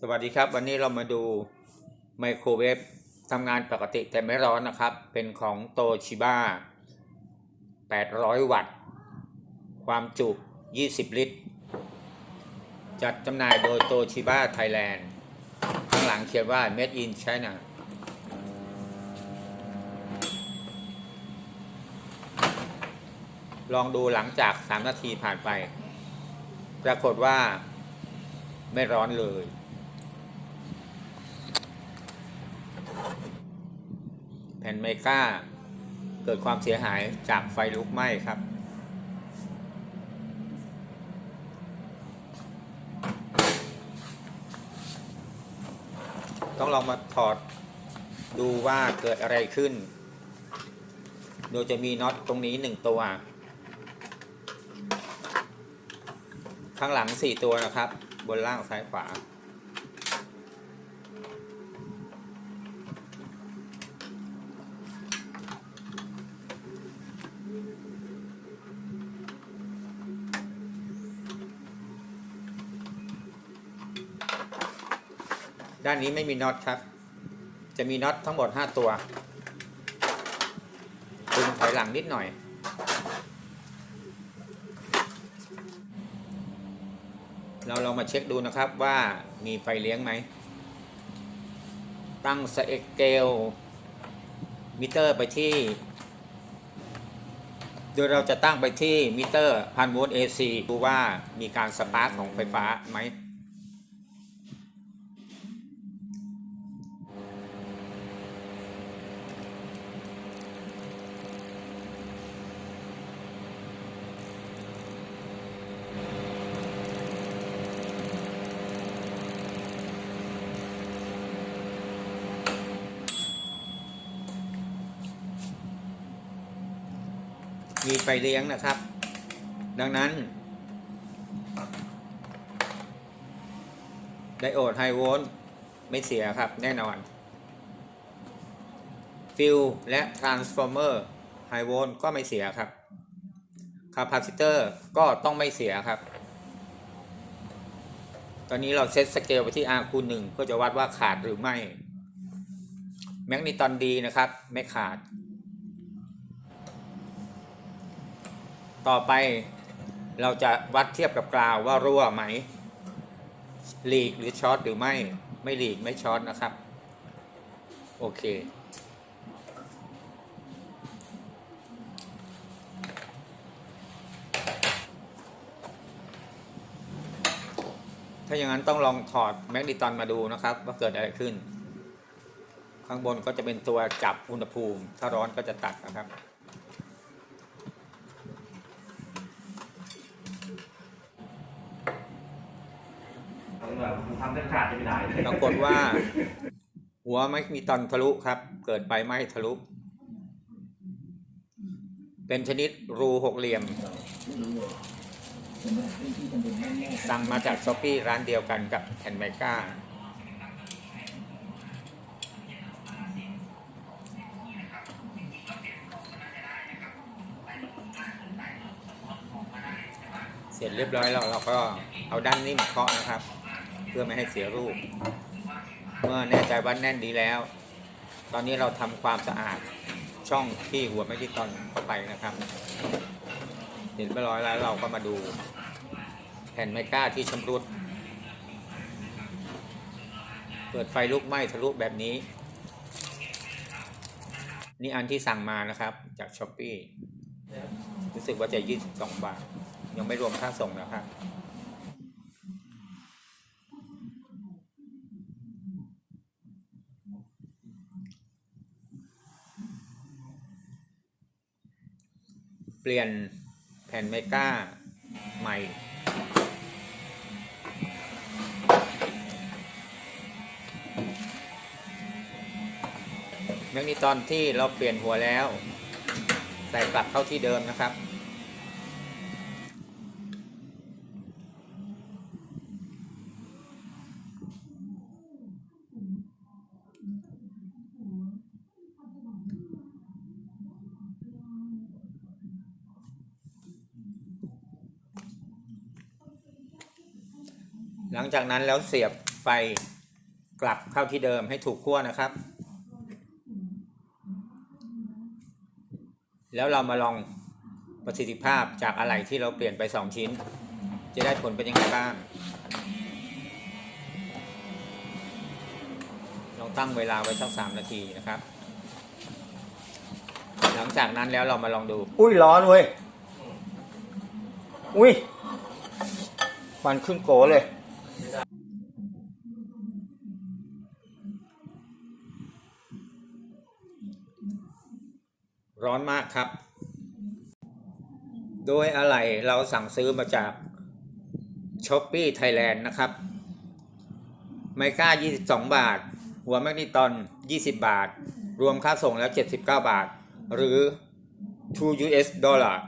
สวัสดีครับวันนี้เรามาดูไมโครเวฟทำงานปกติแต่ไม่ร้อนนะครับ เป็นของโตชิบ้า800 วัตต์ ความจุ 20 ลิตร จัดจำหน่ายโดยโตชิบ้าไทยแลนด์ข้างหลังเขียนว่า Made in China ลองดูหลังจาก 3 นาทีผ่านไป ปรากฏว่าไม่ร้อนเลย ผ่นเมก้า เกิดความเสียหายจากไฟลุกไหม้ครับ ต้องลองมาถอดดูว่าเกิดอะไรขึ้น โดยจะมีน็อตตรงนี้หนึ่งตัว ข้างหลังสี่ตัวนะครับ บนล่างซ้ายขวา ด้านนี้ไม่มีน็อตครับ จะมีน็อตทั้งหมด 5 ตัวดึงถอยหลังนิดหน่อย เราลองมาเช็คดูนะครับว่ามีไฟเลี้ยงไหม ตั้งสเอกเกลมิเตอร์ไปที่โดยเราจะตั้งไปที่มิเตอร์พันโวลต์ AC ดูว่ามีการสปาร์กของไฟฟ้าไหม มีไฟเลี้ยงนะครับ ดังนั้น ไดโอดไฮโวลต์ไม่เสียครับแน่นอน ฟิลและทรานส์ฟอร์เมอร์ไฮโวลต์ก็ไม่เสียครับคาปาซิเตอร์ก็ต้องไม่เสียครับ ตอนนี้เราเซตสเกลไปที่ R คูณ1เพื่อจะวัดว่าขาดหรือไม่ แมกนีตอนดีนะครับ ไม่ขาด ต่อไปเราจะวัดเทียบกับกราวว่ารั่วไหมหลีกหรือช็อตหรือไม่ ไม่หลีกไม่ช็อตนะครับ โอเค ถ้าอย่างนั้นต้องลองถอดแมกนีตอนมาดูนะครับ ว่าเกิดอะไรขึ้น ข้างบนก็จะเป็นตัวจับอุณหภูมิ ถ้าร้อนก็จะตัดนะครับ ทำเรื่อง ขาดจะไม่ได้เลยปรากฏว่า หัวไม่มีตอนทะลุครับ เกิดไฟไหม้ทะลุ เป็นชนิดรูหกเหลี่ยม สั่งมาจากช้อปปี้ร้านเดียวกันกับแผ่นไมก้าเสร็จเรียบร้อยแล้วเราก็เอาด้านนี้มาเคาะนะครับ พื่อไม่ให้เสียรูป เมื่อแน่ใจว่าแน่นดีแล้ว ตอนนี้เราทำความสะอาดช่องที่หัวไม่ที่ตอนเข้าไปนะครับ เห็นไปร้อยแล้วเราก็มาดูแผ่นไมก้าที่ชำรุด เปิดไฟลุกไหม้ทะลุแบบนี้ นี่อันที่สั่งมานะครับจากช้อปปี้รู้สึกว่าจะ 22 บาท ยังไม่รวมค่าส่งนะครับ ปลี่ยนแผ่นเมก้าใหม่แมกนีตอนที่เราเปลี่ยนหัวแล้ว ใส่กลับเข้าที่เดิมนะครับ หลังจากนั้นแล้วเสียบไฟกลับเข้าที่เดิมให้ถูกขั้วนะครับ แล้วเรามาลองประสิทธิภาพจากอะไหล่ที่เราเปลี่ยนไป 2 ชิ้น จะได้ผลเป็นยังไงบ้าง ลองตั้งเวลาไว้สักสามนาทีนะครับ หลังจากนั้นแล้วเรามาลองดู อุ้ยร้อนเว้ย อุ้ยควันขึ้นโกเลย ร้อนมากครับ โดยอะไหล่เราสั่งซื้อมาจาก s h o p e e Thailand นะครับ ไมก้า 22 บาท หัวแมกนิตอน 20 บาท รวมค่าส่งแล้ว 79 บาท หรือ 2 US ดอลลาร์